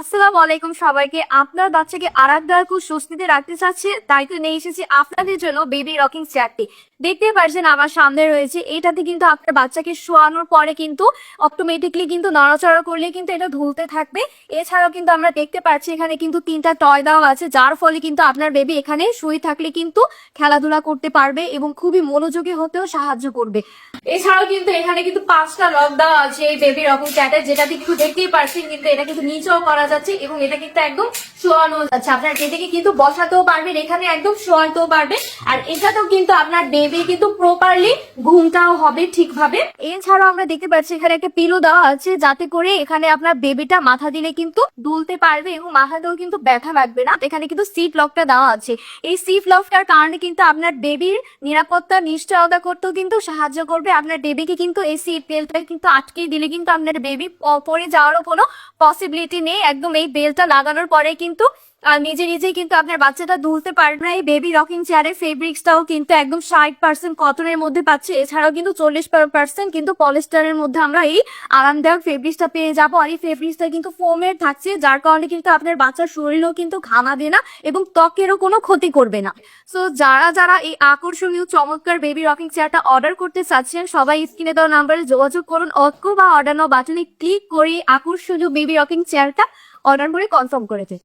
আসসালামু আলাইকুম সবাইকে। আপনার বাচ্চাকে আরামদায়ক ও স্বস্তিতে রাখতে চাচ্ছে তাই তো নিয়ে এসেছি আপনাদের জন্য বেবি রকিং চেয়ারটি। দেখতে পাচ্ছেন আমার সামনে রয়েছে, এটাতে কিন্তু আপনার বাচ্চাকে শোয়ানোর পরে কিন্তু অটোমেটিকলি কিন্তু নড়াচড়া করলে কিন্তু এটা ধুলতে থাকবে। এছাড়াও কিন্তু আমরা দেখতে পাচ্ছি এখানে কিন্তু তিনটা টয় দেওয়া আছে, যার ফলে কিন্তু আপনার বেবি এখানে শুয়ে থাকলে কিন্তু খেলাধুলা করতে পারবে এবং খুবই মনোযোগী হতেও সাহায্য করবে। এছাড়াও কিন্তু এখানে কিন্তু পাঁচটা লক দেওয়া আছে এই বেবি রকম চ্যাটে যেটা কিন্তু দেখতেই পারছেন কিন্তু এটা কিন্তু নিচেও করা যাচ্ছে এবং এটা কিন্তু একদম শোয়ানো যাচ্ছে। আপনার এটাকে কিন্তু বসাতেও পারবেন, এখানে একদম শোয়াতেও পারবে আর এটাতেও কিন্তু আপনার বেবি কিন্তু প্রপারলি ঘুমটাও হবে ঠিকভাবে। এছাড়াও আমরা দেখতে পাচ্ছি এখানে একটা পিলো দেওয়া আছে, যাতে করে এখানে আপনার বেবিটা মাথা দিলে কিন্তু দুলতে পারবে এবং মাথাতেও কিন্তু ব্যথা লাগবে না। এখানে কিন্তু সিট লকটা দেওয়া আছে। এই সিট লকটার কারণে কিন্তু আপনার বেবির নিরাপত্তা, নিশ্চয়তা করতেও কিন্তু সাহায্য করবে। আপনার বেবিকে কিন্তু এই সিট বেল্টটা কিন্তু আটকে দিলে কিন্তু আপনার বেবি পড়ে যাওয়ারও কোনো পসিবিলিটি নেই। একদম এই বেলটা লাগানোর পরে কিন্তু নিজে নিজেই কিন্তু আপনার বাচ্চাটা দুলতে পারে না। এই বেবি রকিং চেয়ারের ফেব্রিক্সটাও কিন্তু একদম ষাট পার্সেন্ট কটনের মধ্যে পাচ্ছে। এছাড়াও কিন্তু চল্লিশ পার্সেন্ট কিন্তু পলিস্টারের মধ্যে আমরা এই আরামদায়ক ফেব্রিক্সটা পেয়ে যাব। আর এই ফেব্রিক্সটা কিন্তু ফোমের থাকছে, যার কারণে কিন্তু আপনার বাচ্চার শরীরও কিন্তু ঘামাবে না এবং ত্বকেরও কোনো ক্ষতি করবে না। সো যারা যারা এই আকর্ষণীয়, চমৎকার বেবি রকিং চেয়ারটা অর্ডার করতে চাচ্ছেন, সবাই স্ক্রিনে দেওয়া নাম্বারে যোগাযোগ করুন। অথবা অর্ডার নাও বাটনে ক্লিক করে আকর্ষণীয় বেবি রকিং চেয়ারটা অর্ডার করে কনফার্ম করেছে